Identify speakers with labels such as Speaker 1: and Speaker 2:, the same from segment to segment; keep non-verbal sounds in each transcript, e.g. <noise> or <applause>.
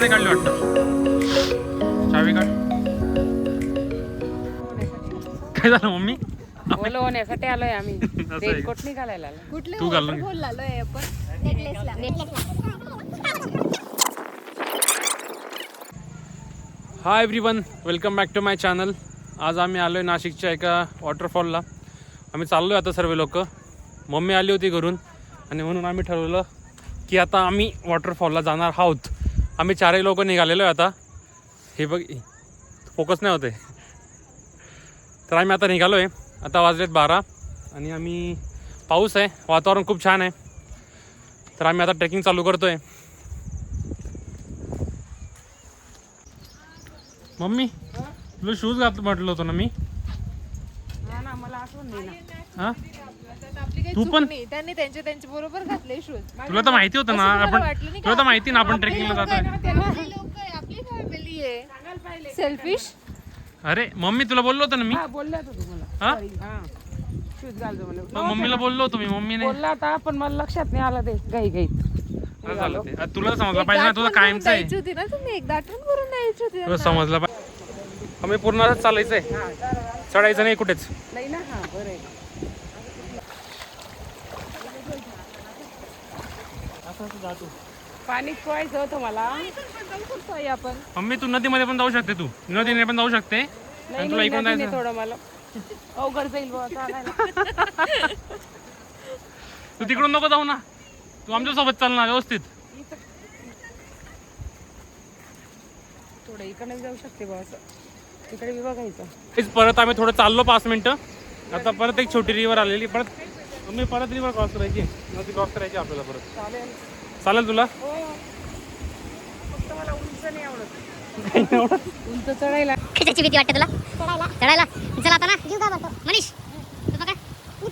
Speaker 1: नाही काढली वाटतं? चावी काढ. काय झालं मम्मी?
Speaker 2: ओलं होण्यासाठी आलोय आम्ही. <laughs>
Speaker 1: आहे.
Speaker 2: रेनकोट नाही घालायला आलोय.
Speaker 3: कुठले
Speaker 1: तू घालून घे. Hi everyone welcome back to my channel आज आम्ही आलो आहे नाशिकच्या एका वॉटरफॉलला आम्ही चाललो आहे आता सर्व लोक. मम्मी आली होती घरून आणि म्हणून आम्ही ठरवलं की आता आम्ही वॉटरफॉलला जाणार आहोत. आम्ही चारही लोक निघालेलो आहे आता. हे बघ फोकस नाही होते तर आम्ही आता निघालो आहे आता वाजलेत बारा आणि आम्ही पाऊस आहे. वातावरण खूप छान आहे. तर आम्ही आता ट्रेकिंग चालू करतो आहे मम्मी तुला शूज घात म्हटलं होतं ना मी?
Speaker 2: हा?
Speaker 3: आपली काही
Speaker 1: तू
Speaker 3: चूक
Speaker 1: पण?
Speaker 3: नाही. त्यांनी त्यांच्या त्यांच्या बरोबर घातले शूज
Speaker 1: तुला तर माहिती होतं ना आपण तुला तर माहिती ना आपण ट्रेकिंगला जातोय.
Speaker 3: आपली फॅमिली आहे. सेल्फिश
Speaker 1: अरे मम्मी तुला बोललो होतं ना मी?
Speaker 2: हा बोलला होता तुम्हाला.
Speaker 1: हा?
Speaker 2: हा. शूज घालतो
Speaker 1: मग
Speaker 2: म्हणलं.
Speaker 1: मम्मीला बोललो होतो मी मम्मीने
Speaker 2: बोलला होता पण मला लक्षात नाही आलं ते गाई गाईत
Speaker 1: असं झालं ते. आता तुला समजलं. पाहिजे ना तुझं कायमचं आहे.
Speaker 3: द्यायची होती ना तुम्ही. एकदा आठवण करून द्यायची होती
Speaker 1: तुला समजलं पाहिजे आम्ही पूर्ण चालायचंय. चढायचं नाही कुठेच.
Speaker 2: नाही ना हा बरं आहे. पाणी पोहायचं होतं मला.
Speaker 3: आपण.
Speaker 1: मम्मी तू नदीमध्ये पण जाऊ शकते तू. नदीने पण जाऊ शकते. आणि तुला
Speaker 2: नाही,
Speaker 1: इकडून जायचं.
Speaker 2: थोडं मला. अवघड जाईल बुवा चालायला.
Speaker 1: तू तिकडून नको जाऊ ना. तू आमच्यासोबत चाल ना व्यवस्थित.
Speaker 2: थोडं इकडे जाऊ शकते बुवा असं. तिकडे बी बघायचं.
Speaker 1: तेच परत आम्ही थोडं चाललो पाच मिनिटं. आता परत एक छोटी रिव्हर आलेली. परत आम्ही परत रिव्हर क्रॉस करायची नदी क्रॉस करायची आपल्याला परत.
Speaker 2: चालेल.
Speaker 1: चालेल तुला?
Speaker 2: हो. फक्त मला उंच नाही आवडत. उंच चढायला.
Speaker 4: कशाची भीती वाटते तुला? चढायला. चढायला? चला आता ना. जीव का बोलतो मनीष तू पकड मी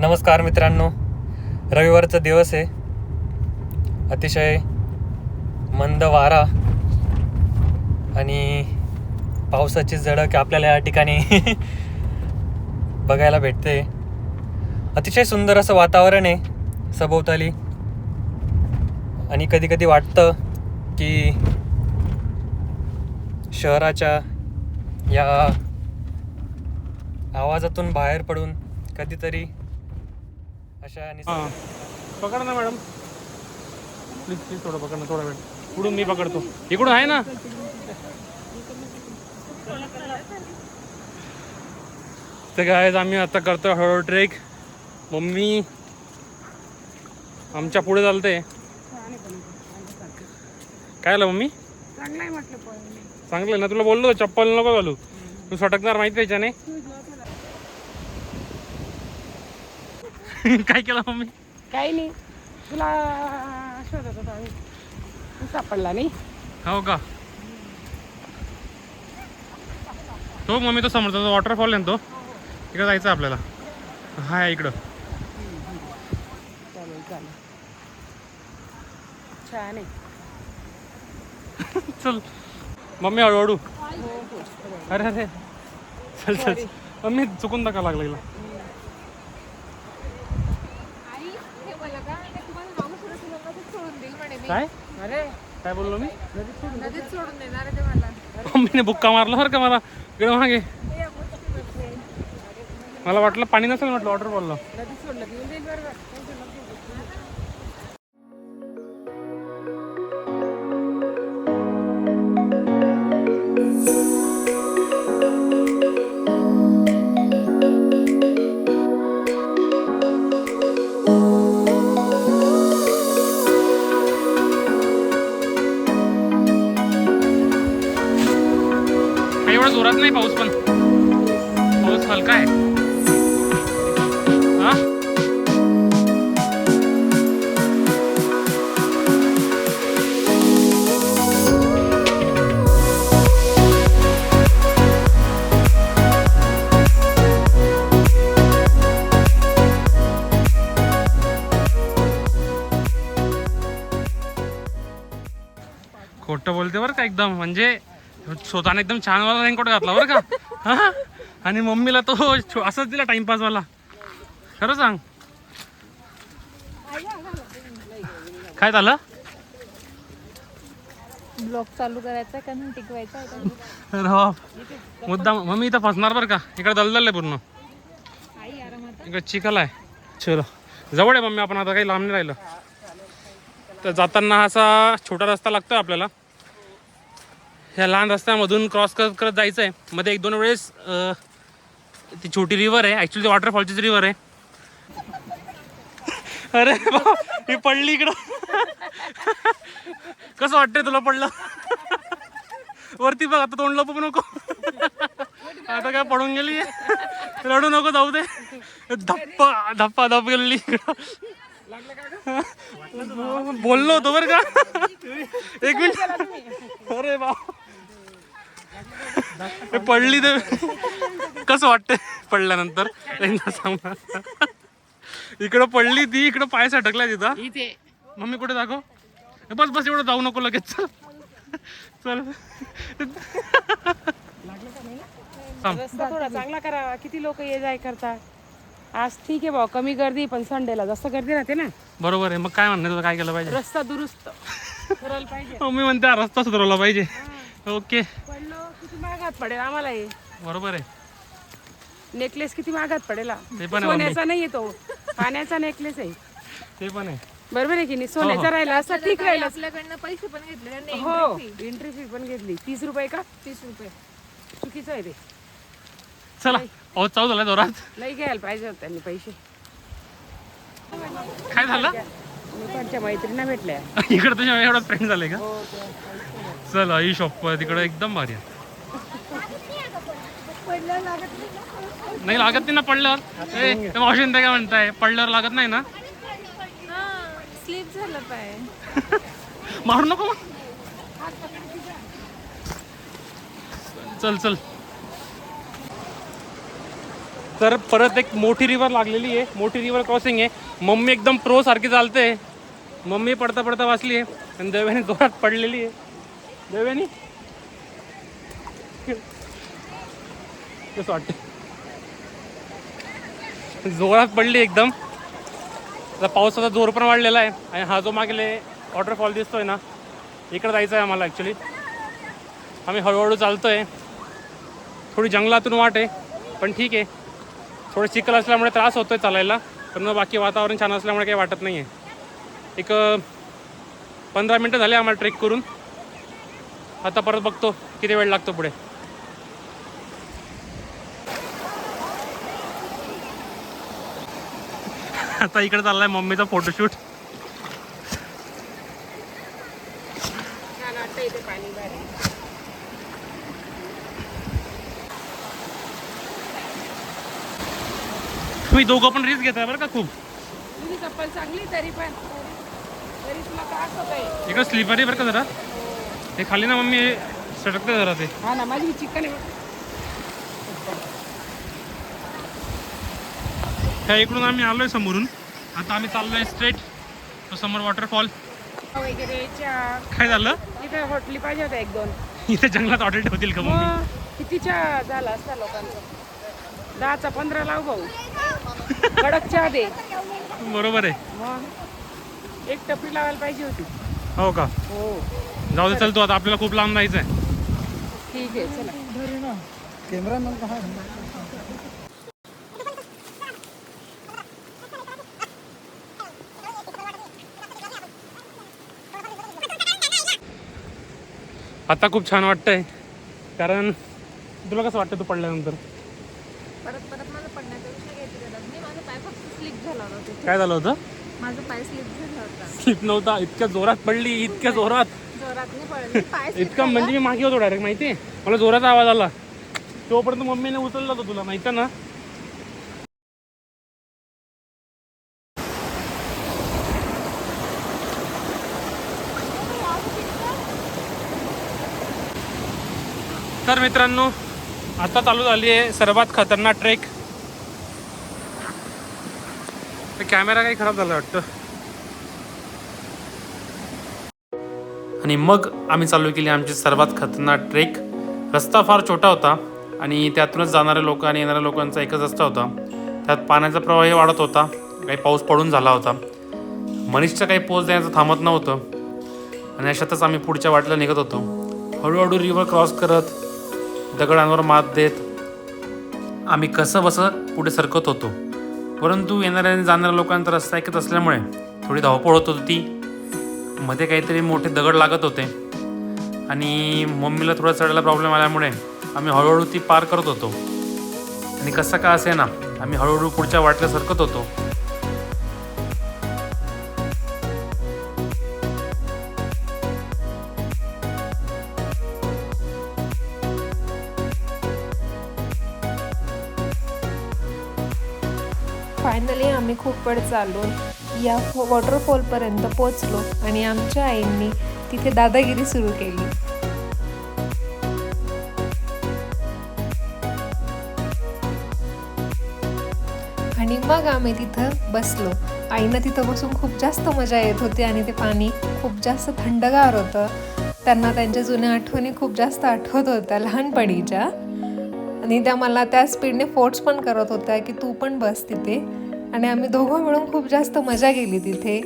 Speaker 4: <laughs>
Speaker 5: नमस्कार मित्रांनो. रविवारचा दिवस आहे. अतिशय मंद वारा आणि पावसाची झडक आपल्याला या ठिकाणी <laughs> बघायला भेटते. अतिशय सुंदर असं वातावरण आहे सभोवताली. आणि कधी कधी वाटतं की शहराच्या या आवाजातून बाहेर पडून कधीतरी अशा
Speaker 1: पकड ना मॅडम. प्लीज प्लीज थोडं पकड ना थोडा वेळ. इकडून मी पकडतो. इकडून आहे ना? तर काय आम्ही आता करतो हळूहळू ट्रेक. मम्मी आमच्या पुढे चालते. काय आलं मम्मी?
Speaker 2: चांगलं
Speaker 1: ना तुला बोललो चप्पल नको घालू. तू सटकणार माहिती त्याच्याने. <laughs> काय केलं मम्मी?
Speaker 2: काही नाही. तुला शोधत होता आम्ही. तू सापडला नाही?
Speaker 1: हो का? तो मम्मी तो समोरचा तो वॉटरफॉल आहे तो? तिकडे जायचं आहे आपल्याला. हा आहे इकडं.
Speaker 2: चालेल चालेल. छान आहे.
Speaker 1: चल. मम्मी हळूहळू. अरे अरे. चल चल. मम्मी चुकून धक्का लागला हिला.
Speaker 3: हे मी.
Speaker 1: काय?
Speaker 2: अरे.
Speaker 1: काय बोललो मी? मम्मीने बुक्का मारला बरं का मला? इकडे मागे. मला वाटलं पाणी नसेल म्हटलं वॉटरफॉलला
Speaker 2: नदी
Speaker 1: काही एवढा जोरात नाही पाऊस पण. पाऊस हलका आहे. बोलते बरं का एकदम? म्हणजे स्वतःने एकदम छान वाला रेनकोट घातला बरं का? <laughs> हा? आणि मम्मीला तो असंच दिला टाइमपास वाला खरं सांग. काय झालं?
Speaker 3: ब्लॉग चालू करायचा का नाही? टिकवायचा.
Speaker 1: मुद्दा मम्मी इथं फसणार बरं का? इकडे दलदल आहे पूर्ण. इकडे चिखल आहे. चलो. जवळ आहे मम्मी आपण आता काही लांब नाही राहिलं. तर जाताना असा छोटा रस्ता लागतो आपल्याला. ह्या लहान रस्त्यामधून क्रॉस करत करत जायचं आहे मध्ये एक दोन वेळेस ती छोटी रिव्हर आहे. ॲक्च्युली वॉटरफॉलचीच रिव्हर आहे. अरे ही पडली इकडं. कसं वाटतंय तुला पडलं? वरती बघ आता तोंड लपू नको. आता काय पडून गेली? रडू नको जाऊ दे. धप्पा धप्पा धप गेली बोललो होतो बरं का? एक मिनिट. अरे बा हे पडली तर कसं वाटतंय? पडल्यानंतर एकदा सांग. ना. इकडं पडली ती इकडं पाय सटकला तिथं
Speaker 2: इथे.
Speaker 1: मम्मी कुठे दाखव? बस बस एवढं जाऊ नको लगेच. चल.
Speaker 2: रस्ता थोडा चांगला करा. किती लोक ये जाय करतात? आज ठीक आहे भाऊ कमी गर्दी पण संडेला जास्त गर्दी राहते ना.
Speaker 1: बरोबर आहे. मग काय म्हणणं तुला काय केलं पाहिजे?
Speaker 2: रस्ता दुरुस्त करायला पाहिजे.
Speaker 1: मम्मी म्हणते हा रस्ता सुधारवला पाहिजे. ओके.
Speaker 2: महागात पडेल आम्हाला हे.
Speaker 1: बरोबर आहे.
Speaker 2: नेकलेस किती महागात पडेल हा.
Speaker 1: ते पण आहे.
Speaker 2: सोन्याचा नाही तो. पाण्याचा नेकलेस आहे.
Speaker 1: ते पण आहे.
Speaker 2: बरोबर आहे की नाही? सोन्याचा राहिला असं ठीक राहिला
Speaker 3: आपल्याकडनं पैसे पण घेतले त्यांनी
Speaker 2: हो एंट्री फी पण घेतली. तीस रुपये का?
Speaker 3: तीस रुपये.
Speaker 2: चुकीचं आहे ते.
Speaker 1: चला अहो चालू झाला जोरात.
Speaker 2: लई घ्यायला पाहिजे होते त्यांनी पैसे.
Speaker 1: काय झालं?
Speaker 2: मैत्रिणी भेटल्या.
Speaker 1: इकडे तुझ्या एवढा फ्रेंड झाले का? चल आई शॉप तिकडे एकदम भारी आहे. नाही लागत नाही ना पडल्यावर? ते काय म्हणताय? पडल्यावर लागत नाही ना?
Speaker 3: स्लिप झालं पाय <laughs>
Speaker 1: मारू नको चल चल. तर परत एक मोठी रिव्हर लागलेली आहे. मोठी रिव्हर क्रॉसिंग आहे. मम्मी एकदम प्रो सारखी चालते. मम्मी पडता पडता वाचली आहे. आणि देव्यानी जोरात पडलेली आहे. देव्यानी. कसं वाटतं. जोरात पडली एकदम. आता पावसाचा जोर पण वाढलेला आहे. आणि हा जो मागेले वॉटरफॉल दिसतोय ना इकडे जायचं आहे आम्हाला ॲक्च्युली आम्ही हळूहळू चालतो आहे थोडी जंगलातून वाट आहे पण ठीक आहे. थोडं चिखल असल्यामुळे त्रास होतोय चालायला पण मग बाकी वातावरण छान असल्यामुळे काही वाटत नाही आहे एक पंधरा मिनटं झाले आम्हाला ट्रेक करून. आता परत बघतो किती वेळ लागतो पुढे. आता इकडे चाललाय मम्मीचा फोटोशूट तुम्ही दोघं पण रिस्क घेताय बरं का खूप?
Speaker 2: चप्पल चांगली तरी पण.
Speaker 1: इकडं स्लिपर आहे बरं का जरा? ते खाली ना मम्मी सटकते जरा ते.
Speaker 2: हा ना माझी चिकन आहे.
Speaker 1: इकडून आम्ही आलोय समोरून. आता आम्ही चाललोय स्ट्रेट तो समोर वॉटरफॉल
Speaker 2: वगैरे चहा.
Speaker 1: काय झालं?
Speaker 2: इथे होटली पाहिजे होत्या एक दोन.
Speaker 1: इथे जंगलात ऑर्डर ठेवतील का
Speaker 2: मग किती चहा झाला असता लोकांचा? दहाचा पंधरा लाव भाऊ. कडक चहा दे.
Speaker 1: बरोबर आहे.
Speaker 2: मग एक टपरी लावायला पाहिजे होती.
Speaker 1: हो का?
Speaker 2: हो.
Speaker 1: जाऊ दे चल तू आता आपल्याला खूप लांब जायचं आहे
Speaker 2: ठीक आहे चला.
Speaker 1: आता खूप छान वाटतंय. कारण तुला कसं वाटतं तू पडल्यानंतर?
Speaker 3: परत परत मला पडण्यापेक्षा घ्यायची गरज नाही. माझा पाय फक्त स्लिप झाला होता तिथे.
Speaker 1: काय झालं होतं?
Speaker 3: माझा पाय स्लिप झाला होता.
Speaker 1: स्लिप नव्हता. इतक्या जोरात पडली इतक्या जोरात.
Speaker 3: जोरात नाही पडली. पाय slip
Speaker 1: इतका. म्हणजे मी मागे होतो डायरेक्ट माहिती मला जोराचा आवाज आला. तोपर्यंत मम्मीने उचललं होतं तुला माहिती ना? तर मित्रांनो आता चालू झाली आहे सर्वात खतरनाक ट्रेक. कॅमेरा काही खराब झाला वाटतं. आणि मग आम्ही चालू केली आमची सर्वात खतरनाक ट्रेक. रस्ता फार छोटा होता आणि त्यातूनच जाणाऱ्या लोक आणि येणाऱ्या लोकांचा एकच रस्ता होता. त्यात पाण्याचा प्रवाहही वाढत होता काही पाऊस पडून झाला होता. मनीषचं काही पोच देण्याचं थांबत नव्हतं. आणि अशातच आम्ही पुढच्या वाटेला निघत होतो. हळूहळू रिव्हर क्रॉस करत दगडांवर मात देत आम्ही कसं बसं पुढे सरकत होतो. परंतु येणाऱ्या आणि जाणाऱ्या लोकांचा रस्ता ऐकत असल्यामुळे थोडी धावपळ होत होती. मध्ये काहीतरी मोठे दगड लागत होते. आणि मम्मीला थोडा चढायला प्रॉब्लेम आल्यामुळे आम्ही हळूहळू ती पार करत होतो. आणि कसं का असे ना आम्ही हळूहळू पुढच्या वाटल्या सरकत होतो.
Speaker 3: आम्ही चालून या वॉटरफॉलपर्यंत पोचलो आणि आमच्या आईंनी तिथे दादागिरी सुरू केली. आणि मग आम्ही तिथं बसलो. आईनं तिथं बसून खूप जास्त मजा येत होती आणि ते पाणी खूप जास्त थंडगार होतं. त्यांना त्यांच्या जुन्या आठवणी खूप जास्त आठवत होत्या लहानपणीच्या. आणि त्या मला त्या स्पीडने फोर्स पण करत होत्या की तू पण बस तिथे. आणि आम्ही दोघं मिळून खूप जास्त मजा केली तिथे.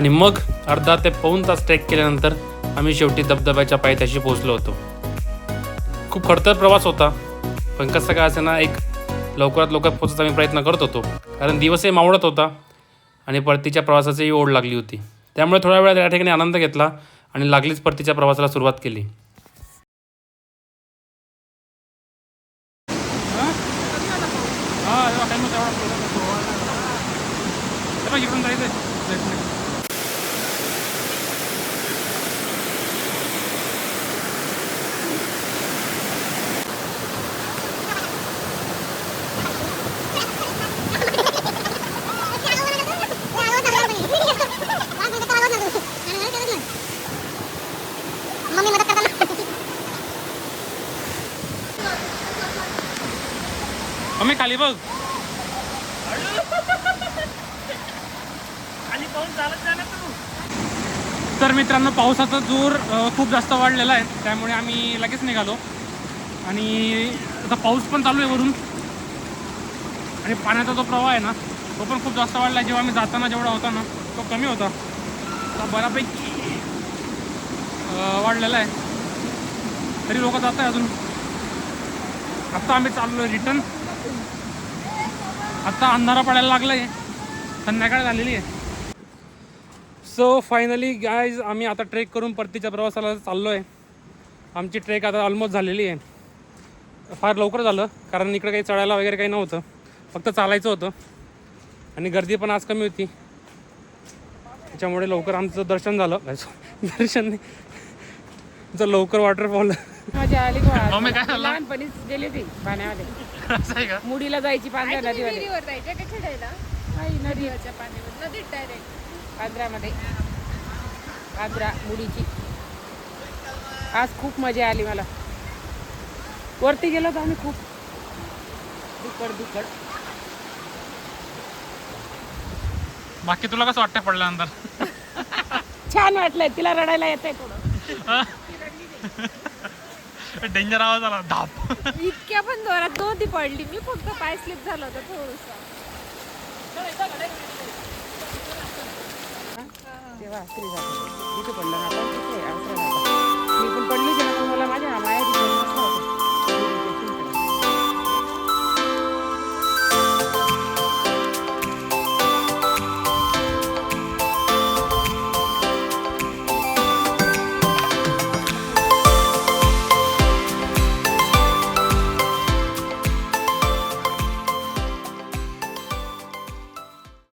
Speaker 1: आणि मग अर्धा ते पाऊण तास ट्रेक केल्यानंतर आम्ही शेवटी धबधब्याच्या पायथ्याशी पोहोचलो होतो. खूप खडतर प्रवास होता पण कसं काय असे ना एक लवकरात लवकर पोहोचायचा आम्ही प्रयत्न करत होतो. कारण दिवसही मावळत होता आणि परतीच्या प्रवासाचीही ओढ लागली होती. त्यामुळे थोड्या वेळात या ठिकाणी आनंद घेतला आणि लागलीच परतीच्या प्रवासाला सुरुवात केली
Speaker 4: मम्मी मदत करताना
Speaker 1: मम्मी खाली बघ तर मित्रांनो पावसाचा जोर खूप जास्त वाढलेला आहे. त्यामुळे आम्ही लगेच निघालो. आणि आता पाऊस पण चालू आहे वरून. आणि पाण्याचा जो प्रवाह आहे ना तो पण खूप जास्त वाढला आहे जेव्हा आम्ही जाताना जेवढा होता ना तो कमी होता. आता बऱ्यापैकी वाढलेला आहे. तरी लोक जात आहे अजून. आत्ता आम्ही चाललो आहे रिटर्न आत्ता अंधारा पडायला लागला आहे संध्याकाळ झालेली आहे. सो फायनली गायज आम्ही आता ट्रेक करून परतीच्या प्रवासाला चाललो आहे आमची ट्रेक आता ऑलमोस्ट झालेली आहे. फार लवकर झालं कारण इकडे काही चढायला वगैरे काही नव्हतं. फक्त चालायचं होतं. आणि गर्दी पण आज कमी होती. त्याच्यामुळे लवकर आमचं दर्शन झालं. <laughs> दर्शन नाही. आमचं लवकर वॉटरफॉल
Speaker 2: मजा आली? लहानपणीच गेली ती पाण्यामध्ये.
Speaker 1: असं आहे का?
Speaker 2: मुडीला जायची पांढऱ्या नदीमध्ये.
Speaker 3: विहिरीवर जायचं का खेळायला
Speaker 2: काही नदी
Speaker 3: विहिरीवरच्या पाण्यावर नदीत डायरेक्ट
Speaker 2: पांढऱ्यामध्ये पांढरा मुडीची आज खूप मजा आली मला. वरती गेलो तर आम्ही खूप दुकड दुकड
Speaker 1: बाकी तुला कसं वाटतं पडल्यानंतर?
Speaker 2: छान वाटलंय. तिला रडायला येतंय थोडं.
Speaker 1: डेंजर आवाज आला. धाप.
Speaker 3: इतक्या पण जोरात नव्हती पडली. मी फक्त पाय स्लिप झालं होतं थोडस.
Speaker 2: तेव्हा स्त्री जाते. तिथे पडलं? ना आपण तिथे आसरा मी पण पडली होती ना मला माझ्या माया